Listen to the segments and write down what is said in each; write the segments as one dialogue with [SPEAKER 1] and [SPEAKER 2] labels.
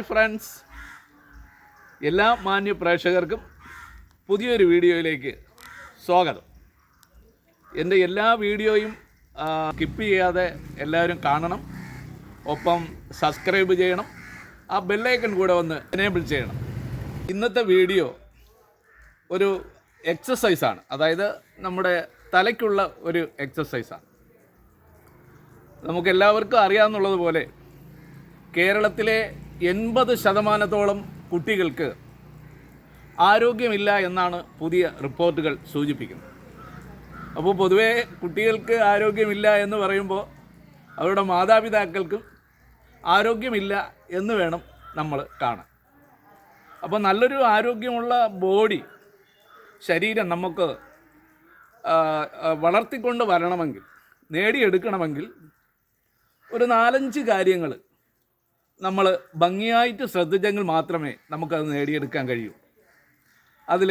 [SPEAKER 1] Hi friends. എല്ലാ മാന്യ പ്രേക്ഷകർക്കും പുതിയൊരു വീഡിയോയിലേക്ക് സ്വാഗതം. എന്റെ എല്ലാ വീഡിയോയും സ്കിപ്പ് ചെയ്യാതെ എല്ലാവരും കാണണം. ഒപ്പം സബ്സ്ക്രൈബ് ചെയ്യണം. ആ ബെല്ലൈക്കൺ കൂടെ ഒന്ന് എനേബിൾ ചെയ്യണം. ഇന്നത്തെ വീഡിയോ ഒരു എക്സസൈസാണ് അതായത് നമ്മുടെ തലയ്ക്കുള്ള ഒരു എക്സസൈസാണ് നമുക്കെല്ലാവർക്കും അറിയാമെന്നുള്ളതുപോലെ കേരളത്തിലെ എൺപത് ശതമാനത്തോളം കുട്ടികൾക്ക് ആരോഗ്യമില്ല എന്നാണ് പുതിയ റിപ്പോർട്ടുകൾ സൂചിപ്പിക്കുന്നത്. അപ്പോൾ പൊതുവേ കുട്ടികൾക്ക് ആരോഗ്യമില്ല എന്ന് പറയുമ്പോൾ അവരുടെ മാതാപിതാക്കൾക്കും ആരോഗ്യമില്ല എന്ന് വേണം നമ്മൾ കാണാൻ. അപ്പോൾ നല്ലൊരു ആരോഗ്യമുള്ള ബോഡി ശരീരം നമുക്ക് വളർത്തിക്കൊണ്ട് വരണമെങ്കിൽ നേടിയെടുക്കണമെങ്കിൽ ഒരു നാലഞ്ച് കാര്യങ്ങൾ നമ്മൾ ഭംഗിയായിട്ട് ശ്രദ്ധിച്ചെങ്കിൽ മാത്രമേ നമുക്കത് നേടിയെടുക്കാൻ കഴിയൂ. അതിൽ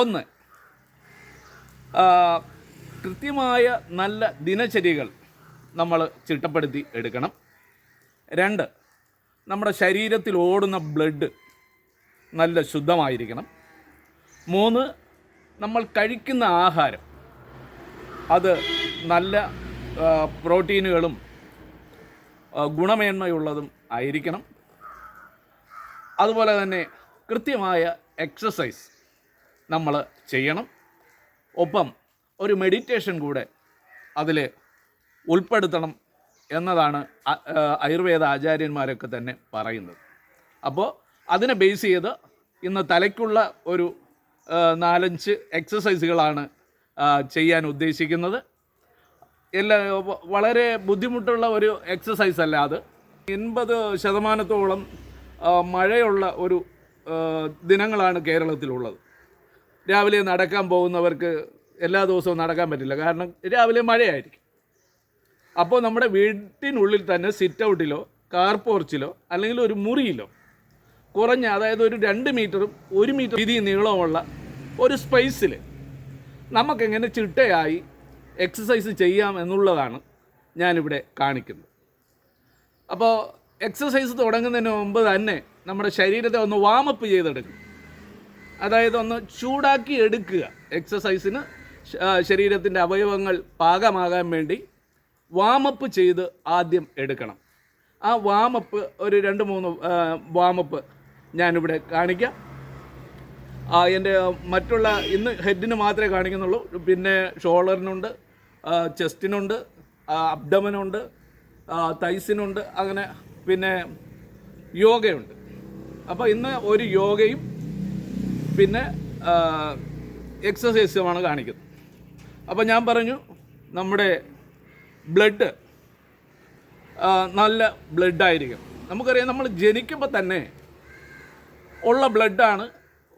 [SPEAKER 1] ഒന്ന് കൃത്യമായ നല്ല ദിനചര്യകൾ നമ്മൾ ചിട്ടപ്പെടുത്തി എടുക്കണം. രണ്ട് നമ്മുടെ ശരീരത്തിൽ ഓടുന്ന ബ്ലഡ് നല്ല ശുദ്ധമായിരിക്കണം. മൂന്ന് നമ്മൾ കഴിക്കുന്ന ആഹാരം അത് നല്ല പ്രോട്ടീനുകളും ഗുണമേന്മയുള്ളതും ആയിരിക്കണം. അതുപോലെ തന്നെ കൃത്യമായ എക്സസൈസ് നമ്മൾ ചെയ്യണം. ഒപ്പം ഒരു മെഡിറ്റേഷൻ കൂടെ അതിൽ ഉൾപ്പെടുത്തണം എന്നതാണ് ആയുർവേദ ആചാര്യന്മാരൊക്കെ തന്നെ പറയുന്നത്. അപ്പോൾ അതിനെ ബേസ് ചെയ്ത് ഇന്ന് തലയ്ക്കുള്ള ഒരു നാലഞ്ച് എക്സസൈസുകളാണ് ചെയ്യാൻ ഉദ്ദേശിക്കുന്നത്. എല്ലാ വളരെ ബുദ്ധിമുട്ടുള്ള ഒരു എക്സസൈസ് അല്ല അത്. എൺപത് ശതമാനത്തോളം മഴയുള്ള ഒരു ദിനങ്ങളാണ് കേരളത്തിലുള്ളത്. രാവിലെ നടക്കാൻ പോകുന്നവർക്ക് എല്ലാ ദിവസവും നടക്കാൻ പറ്റില്ല. കാരണം രാവിലെ മഴയായിരിക്കും. അപ്പോൾ നമ്മുടെ വീട്ടിനുള്ളിൽ തന്നെ സിറ്റ് ഔട്ടിലോ കാർ പോർച്ചിലോ അല്ലെങ്കിൽ ഒരു മുറിയിലോ കുറഞ്ഞ അതായത് ഒരു രണ്ട് മീറ്ററും ഒരു മീറ്റർ വീതി നീളമുള്ള ഒരു സ്പേസിൽ നമുക്കെങ്ങനെ ചിട്ടയായി എക്സസൈസ് ചെയ്യാം എന്നുള്ളതാണ് ഞാനിവിടെ കാണിക്കുന്നത്. അപ്പോൾ എക്സസൈസ് തുടങ്ങുന്നതിന് മുമ്പ് തന്നെ നമ്മുടെ ശരീരത്തെ ഒന്ന് വാമപ്പ് ചെയ്തെടുക്കും. അതായത് ഒന്ന് ചൂടാക്കി എടുക്കുക. എക്സസൈസിന് ശരീരത്തിന്റെ അവയവങ്ങൾ പാകമാകാൻ വേണ്ടി വാമപ്പ് ചെയ്ത് ആദ്യം എടുക്കണം. ആ വാമപ്പ് ഒരു രണ്ട് മൂന്ന് വാമപ്പ് ഞാനിവിടെ കാണിക്കാം. എന്റെ മറ്റുള്ള ഇന്ന് ഹെഡിന് മാത്രമേ കാണിക്കുന്നുള്ളൂ. പിന്നെ ഷോൾഡറിനുണ്ട് ചെസ്റ്റിനുണ്ട് അബ്ഡമനുണ്ട് തൈസിനുണ്ട് അങ്ങനെ പിന്നെ യോഗയുണ്ട്. അപ്പോൾ ഇന്ന് ഒരു യോഗയും പിന്നെ എക്സസൈസുമാണ് കാണിക്കുന്നത്. അപ്പോൾ ഞാൻ പറഞ്ഞു നമ്മുടെ ബ്ലഡ് നല്ല ബ്ലഡായിരിക്കും നമുക്കറിയാം നമ്മൾ ജനിക്കുമ്പോൾ തന്നെ ഉള്ള ബ്ലഡാണ്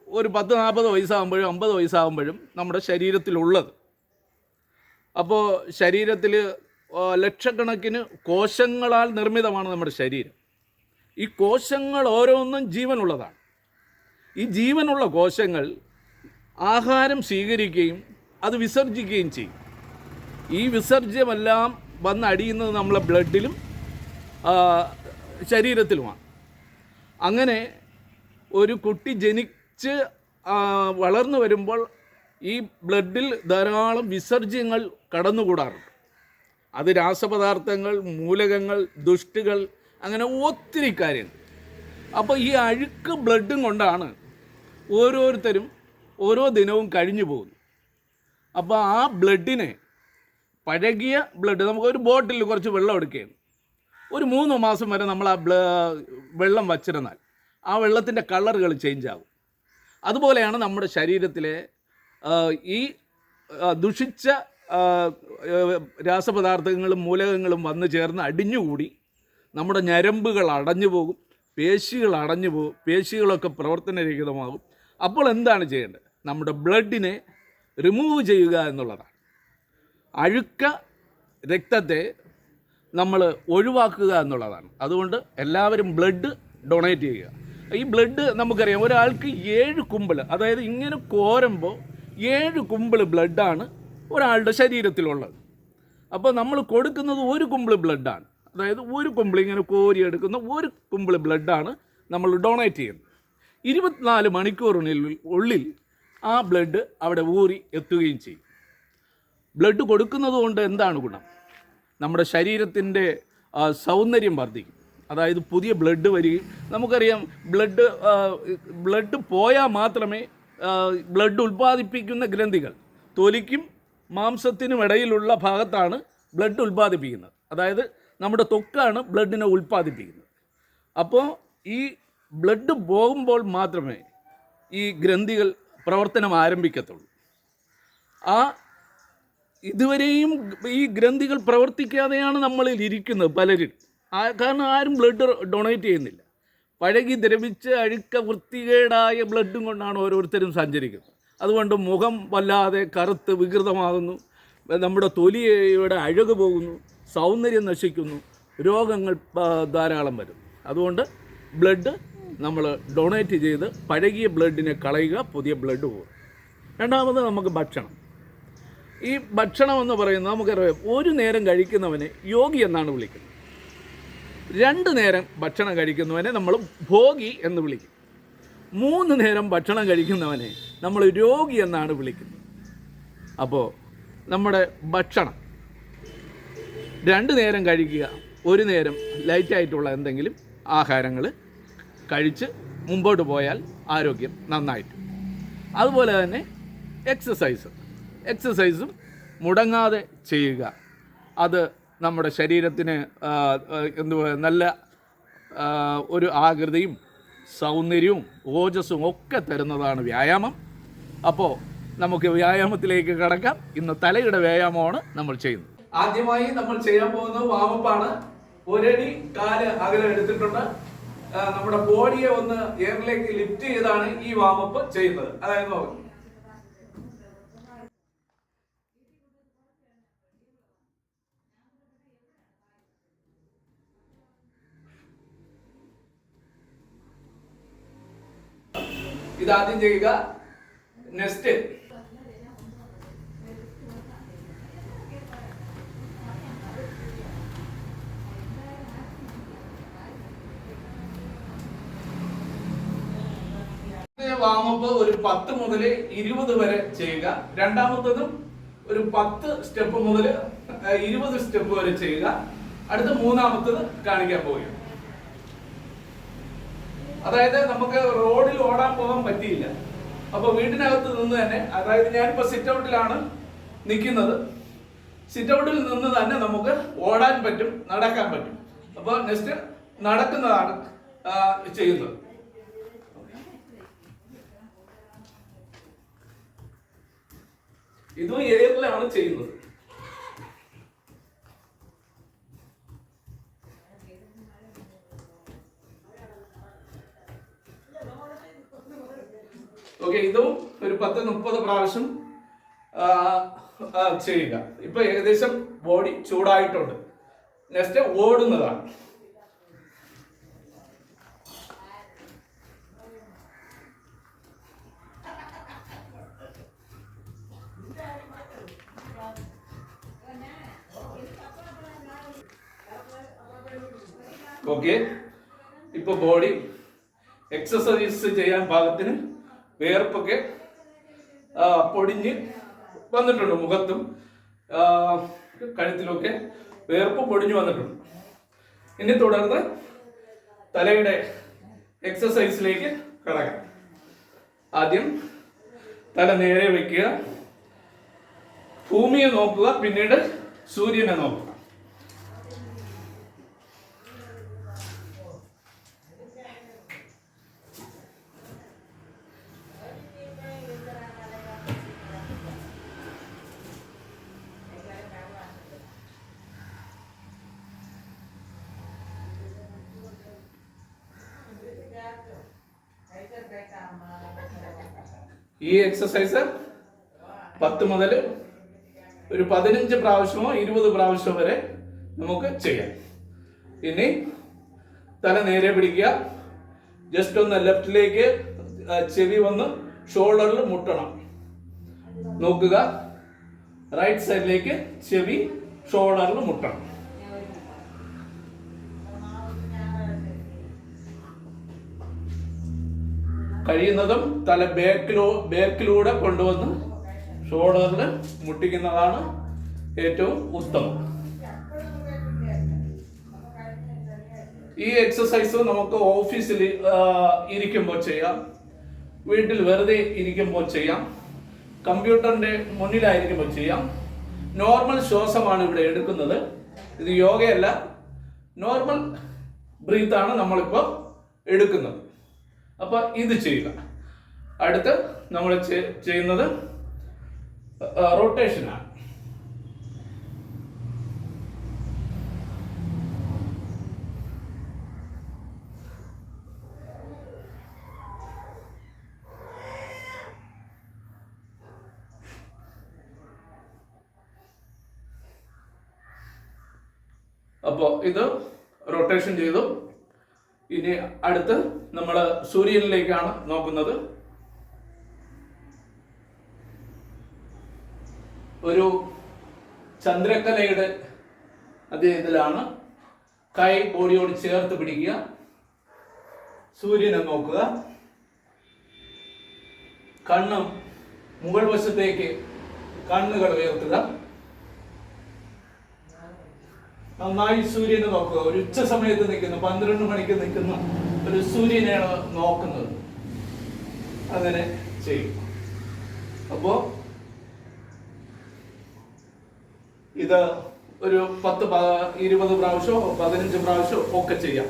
[SPEAKER 1] ഒരു പത്ത് നാൽപ്പത് വയസ്സാകുമ്പോഴും അമ്പത് വയസ്സാകുമ്പോഴും നമ്മുടെ ശരീരത്തിലുള്ളത്. അപ്പോൾ ശരീരത്തിൽ ലക്ഷക്കണക്കിന് കോശങ്ങളാൽ നിർമ്മിതമാണ് നമ്മുടെ ശരീരം. ഈ കോശങ്ങൾ ഓരോന്നും ജീവനുള്ളതാണ്. ഈ ജീവനുള്ള കോശങ്ങൾ ആഹാരം സ്വീകരിക്കുകയും അത് വിസർജിക്കുകയും ചെയ്യും. ഈ വിസർജ്യമെല്ലാം വന്ന് അടിയുന്നത് നമ്മളെ ബ്ലഡിലും ശരീരത്തിലുമാണ്. അങ്ങനെ ഒരു കുട്ടി ജനിച്ച് വളർന്നു വരുമ്പോൾ ഈ ബ്ലഡിൽ ധാരാളം വിസർജ്യങ്ങൾ കടന്നുകൂടാറുണ്ട്. അത് രാസപദാർത്ഥങ്ങൾ മൂലകങ്ങൾ ദുഷ്ടുകൾ അങ്ങനെ ഒത്തിരി കാര്യങ്ങൾ. അപ്പോൾ ഈ അഴുക്ക് ബ്ലഡും കൊണ്ടാണ് ഓരോരുത്തരും ഓരോ ദിനവും കഴിഞ്ഞു പോകുന്നത്. അപ്പോൾ ആ ബ്ലഡിനെ പഴകിയ ബ്ലഡ് നമുക്ക് ഒരു ബോട്ടിൽ കുറച്ച് വെള്ളം എടുക്കുകയാണ്. ഒരു മൂന്ന് മാസം വരെ നമ്മൾ ആ വെള്ളം വച്ചിരുന്നാൽ ആ വെള്ളത്തിന്റെ കളറുകൾ ചേഞ്ച് ആകും അതുപോലെയാണ് നമ്മുടെ ശരീരത്തിലെ ഈ ദുഷിച്ച രാസപദാർത്ഥങ്ങളും മൂലകങ്ങളും വന്നു ചേർന്ന് അടിഞ്ഞുകൂടി നമ്മുടെ ഞരമ്പുകൾ അടഞ്ഞു പോകും പേശികൾ അടഞ്ഞു പോകും പേശികളൊക്കെ പ്രവർത്തനരഹിതമാകും. അപ്പോൾ എന്താണ് ചെയ്യേണ്ടത്? നമ്മുടെ ബ്ലഡിനെ റിമൂവ് ചെയ്യുക എന്നുള്ളതാണ്. അഴുക്ക രക്തത്തെ നമ്മൾ ഒഴിവാക്കുക എന്നുള്ളതാണ്. അതുകൊണ്ട് എല്ലാവരും ബ്ലഡ് ഡൊണേറ്റ് ചെയ്യുക. ഈ ബ്ലഡ് നമുക്കറിയാം ഒരാൾക്ക് ഏഴ് കുമ്പിൾ അതായത് ഇങ്ങനെ കോരുമ്പോൾ ഏഴ് കുമ്പിൾ ബ്ലഡാണ് ഒരാളുടെ ശരീരത്തിലുള്ളത്. അപ്പോൾ നമ്മൾ കൊടുക്കുന്നത് ഒരു കുമ്പിൾ ബ്ലഡാണ്. അതായത് ഒരു കുമ്പിൾ ഇങ്ങനെ കോരി എടുക്കുന്ന ഒരു കുമ്പിൾ ബ്ലഡാണ് നമ്മൾ ഡൊണേറ്റ് ചെയ്യുന്നത്. ഇരുപത്തിനാല് മണിക്കൂറിനുള്ളിൽ ഉള്ളിൽ ആ ബ്ലഡ് അവിടെ ഊറി എത്തുകയും ചെയ്യും. ബ്ലഡ് കൊടുക്കുന്നത് കൊണ്ട് എന്താണ് ഗുണം? നമ്മുടെ ശരീരത്തിന്റെ സൗന്ദര്യം വർദ്ധിക്കും. അതായത് പുതിയ ബ്ലഡ് വരികയും നമുക്കറിയാം ബ്ലഡ് ബ്ലഡ് പോയാൽ മാത്രമേ ബ്ലഡ് ഉൽപ്പാദിപ്പിക്കുന്ന ഗ്രന്ഥികൾ. തൊലിക്കും മാംസത്തിനും ഇടയിലുള്ള ഭാഗത്താണ് ബ്ലഡ് ഉൽപ്പാദിപ്പിക്കുന്നത്. അതായത് നമ്മുടെ ത്വക്കാണ് ബ്ലഡിനെ ഉൽപ്പാദിപ്പിക്കുന്നത്. അപ്പോൾ ഈ ബ്ലഡ് പോകുമ്പോൾ മാത്രമേ ഈ ഗ്രന്ഥികൾ പ്രവർത്തനം ആരംഭിക്കത്തുള്ളൂ. ആ ഇതുവരെയും ഈ ഗ്രന്ഥികൾ പ്രവർത്തിക്കാതെയാണ് നമ്മളിൽ ഇരിക്കുന്നത് പലരും. കാരണം ആരും ബ്ലഡ് ഡൊണേറ്റ് ചെയ്യുന്നില്ല. പഴകി ദ്രവിച്ച് അഴുക്ക വൃത്തികേടായ ബ്ലഡും കൊണ്ടാണ് ഓരോരുത്തരും സഞ്ചരിക്കുന്നത്. അതുകൊണ്ട് മുഖം വല്ലാതെ കറുത്ത് വികൃതമാകുന്നു. നമ്മുടെ തൊലിയുടെ അഴക് പോകുന്നു. സൗന്ദര്യം നശിക്കുന്നു. രോഗങ്ങൾ ധാരാളം വരും. അതുകൊണ്ട് ബ്ലഡ് നമ്മൾ ഡൊണേറ്റ് ചെയ്ത് പഴകിയ ബ്ലഡിനെ കളയുക പുതിയ ബ്ലഡ് പോകും. രണ്ടാമത് നമുക്ക് ഭക്ഷണം. ഈ ഭക്ഷണം എന്ന് പറയുന്നത് നമുക്കറിയാം ഒരു നേരം കഴിക്കുന്നവനെ യോഗി എന്നാണ് വിളിക്കുന്നത്. രണ്ട് നേരം ഭക്ഷണം കഴിക്കുന്നവനെ നമ്മൾ ഭോഗി എന്ന് വിളിക്കും. മൂന്ന് നേരം ഭക്ഷണം കഴിക്കുന്നവനെ നമ്മൾ രോഗി എന്നാണ് വിളിക്കുന്നത്. അപ്പോൾ നമ്മുടെ ഭക്ഷണം. രണ്ട് നേരം കഴിക്കുക ഒരു നേരം ലൈറ്റായിട്ടുള്ള എന്തെങ്കിലും ആഹാരങ്ങൾ കഴിച്ച് മുമ്പോട്ട് പോയാൽ ആരോഗ്യം നന്നായിട്ട്. അതുപോലെ തന്നെ എക്സസൈസ് എക്സസൈസും മുടങ്ങാതെ ചെയ്യുക. അത് നമ്മുടെ ശരീരത്തിന് എന്തുവാ നല്ല ഒരു ആകൃതിയും സൗന്ദര്യവും ഓജസ്സും ഒക്കെ തരുന്നതാണ് വ്യായാമം. അപ്പോൾ നമുക്ക് വ്യായാമത്തിലേക്ക് കടക്കാം. ഇന്ന് തലയുടെ വ്യായാമമാണ് നമ്മൾ ചെയ്യുന്നത്. ആദ്യമായി നമ്മൾ ചെയ്യാൻ പോകുന്നത് വാമപ്പാണ്. ഒരടി കാൽ അകലെ എടുത്തിട്ടുണ്ട്. നമ്മുടെ ബോഡിയെ ഒന്ന് എയറിലേക്ക് ലിഫ്റ്റ് ചെയ്താണ് ഈ വാമപ്പ് ചെയ്യുന്നത്. അതായത് നോക്കാം ഇതാദ്യം ചെയ്യുക. നെക്സ്റ്റ് വാമപ്പ് ഒരു പത്ത് മുതൽ ഇരുപത് വരെ ചെയ്യുക. രണ്ടാമത്തതും ഒരു പത്ത് സ്റ്റെപ്പ് മുതൽ ഇരുപത് സ്റ്റെപ്പ് വരെ ചെയ്യുക. അടുത്ത മൂന്നാമത്തത് കാണിക്കാൻ പോവുകയാണ്. അതായത് നമുക്ക് റോഡിൽ ഓടാൻ പോകാൻ പറ്റിയില്ല. അപ്പൊ വീടിനകത്ത് നിന്ന് തന്നെ അതായത് ഞാനിപ്പോ സിറ്റ് ഔട്ടിലാണ് നിൽക്കുന്നത് സിറ്റ് ഔട്ടിൽ നിന്ന് തന്നെ നമുക്ക് ഓടാൻ പറ്റും നടക്കാൻ പറ്റും. അപ്പോൾ നെക്സ്റ്റ് നടക്കുന്നതാണ് ചെയ്യുന്നത്. ഇതും എയറിലാണ് ചെയ്യുന്നത്. ഓക്കെ ഇതും ഒരു പത്ത് മുപ്പത് പ്രാവശ്യം ചെയ്യുക. ഇപ്പൊ ഏകദേശം ബോഡി ചൂടായിട്ടുണ്ട്. നെക്സ്റ്റ് ഓടുന്നതാണ്. ഓക്കെ ഇപ്പൊ ബോഡി എക്സസൈസ് ചെയ്യാൻ പാകത്തിന് വേർപ്പൊക്കെ പൊടിഞ്ഞ് വന്നിട്ടുണ്ട് മുഖത്തും. കഴുത്തിലൊക്കെ വേർപ്പ് പൊടിഞ്ഞു വന്നിട്ടുണ്ട്. ഇനി തുടർന്ന് തലയുടെ എക്സസൈസിലേക്ക് കടക്കാം. ആദ്യം തല നേരെ വയ്ക്കുക ഭൂമിയെ നോക്കുക പിന്നീട് സൂര്യനെ നോക്കുക. ഈ എക്സസൈസ് പത്ത് മുതൽ ഒരു പതിനഞ്ച് പ്രാവശ്യമോ ഇരുപത് പ്രാവശ്യമോ വരെ നമുക്ക് ചെയ്യാം. ഇനി തല നേരെ പിടിക്കുക. ജസ്റ്റ് ഒന്ന് ലെഫ്റ്റിലേക്ക് ചെവി വന്ന് ഷോൾഡറിൽ മുട്ടണം. നോക്കുക. റൈറ്റ് സൈഡിലേക്ക് ചെവി ഷോൾഡറിൽ മുട്ടണം. കഴിയുന്നതും തല ബേക്കിലോ ബേക്കിലൂടെ കൊണ്ടുവന്ന് ഷോൾഡറിൽ മുട്ടിക്കുന്നതാണ് ഏറ്റവും ഉത്തമം. ഈ എക്സസൈസ് നമുക്ക് ഓഫീസിൽ ഇരിക്കുമ്പോൾ ചെയ്യാം. വീട്ടിൽ വെറുതെ ഇരിക്കുമ്പോൾ ചെയ്യാം. കമ്പ്യൂട്ടറിന്റെ മുന്നിലായിരിക്കുമ്പോൾ ചെയ്യാം. നോർമൽ ശ്വാസമാണ് ഇവിടെ എടുക്കുന്നത്. ഇത് യോഗയല്ല. നോർമൽ ബ്രീത്താണ് നമ്മളിപ്പോൾ എടുക്കുന്നത്. അപ്പോൾ ഇത് ചെയ്യുക. അടുത്ത് നമ്മൾ ചെയ്യുന്നത് റൊട്ടേഷനാണ് അപ്പോൾ ഇത് റൊട്ടേഷൻ ചെയ്തു. ഇനി അടുത്ത് നമ്മൾ സൂര്യനിലേക്കാണ് നോക്കുന്നത്. ഒരു ചന്ദ്രക്കലയുടെ അതേ ഇതിലാണ് കൈ ബോഡിയോട് ചേർത്ത് പിടിക്കുക. സൂര്യനെ നോക്കുക. കണ്ണും മുകൾ വശത്തേക്ക് കണ്ണുകൾ ഉയർത്തുക. നന്നായി സൂര്യനെ നോക്കുക. ഒരു ഉച്ച സമയത്ത് നിൽക്കുന്നു പന്ത്രണ്ട് മണിക്ക് നിൽക്കുന്ന. ഒരു സൂര്യനെയാണ് നോക്കുന്നത്. അങ്ങനെ ചെയ്യും. അപ്പോ ഇത് ഒരു പത്ത് ഇരുപത് പ്രാവശ്യമോ പതിനഞ്ച് പ്രാവശ്യമോ ഒക്കെ ചെയ്യാം.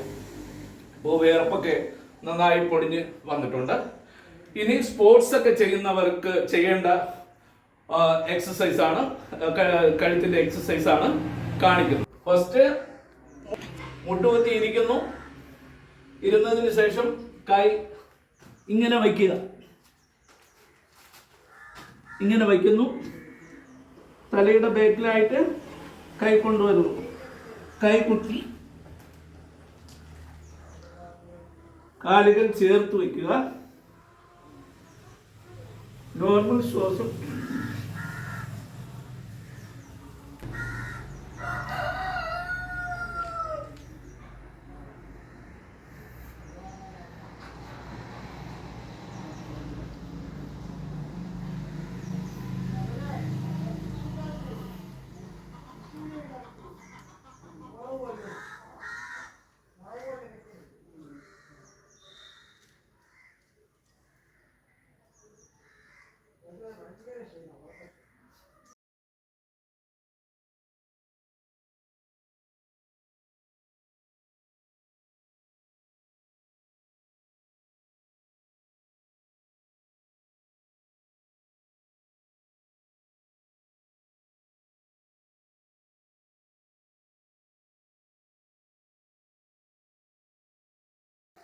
[SPEAKER 1] അപ്പോൾ വേർപ്പൊക്കെ നന്നായി പൊടിഞ്ഞ് വന്നിട്ടുണ്ട്. ഇനി സ്പോർട്സ് ഒക്കെ ചെയ്യുന്നവർക്ക് ചെയ്യേണ്ട എക്സസൈസ് ആണ് കഴുത്തിന്റെ എക്സസൈസ് ആണ് കാണിക്കുന്നത്. ഫസ്റ്റ് മുട്ടുകുത്തി ഇരിക്കുന്നു. ഇരുന്നതിന് ശേഷം കൈ ഇങ്ങനെ വയ്ക്കുക. ഇങ്ങനെ വയ്ക്കുന്നു. തലയുടെ ബാക്കിലായിട്ട് കൈ കൊണ്ടുവരുന്നു. കൈ കുത്തി. കാലുകൾ ചേർത്ത് വയ്ക്കുക. നോർമൽ ശ്വാസം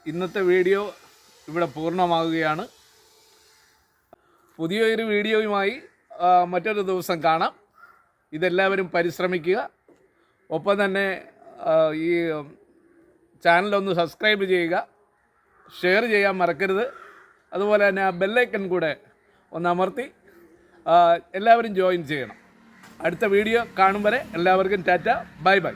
[SPEAKER 1] ഇന്നത്തെ വീഡിയോ ഇവിടെ പൂർണമാകുകയാണ് പുതിയൊരു വീഡിയോയുമായി മറ്റൊരു ദിവസം കാണാം. ഇതെല്ലാവരും പരിശ്രമിക്കുക. ഒപ്പം തന്നെ ഈ ചാനലൊന്ന് സബ്സ്ക്രൈബ് ചെയ്യുക. ഷെയർ ചെയ്യാൻ മറക്കരുത്. അതുപോലെ തന്നെ ആ ബെല്ലൈക്കൺ കൂടെ ഒന്ന് അമർത്തി എല്ലാവരും ജോയിൻ ചെയ്യണം. അടുത്ത വീഡിയോ കാണും വരെ എല്ലാവർക്കും ടാറ്റ. Bye bye.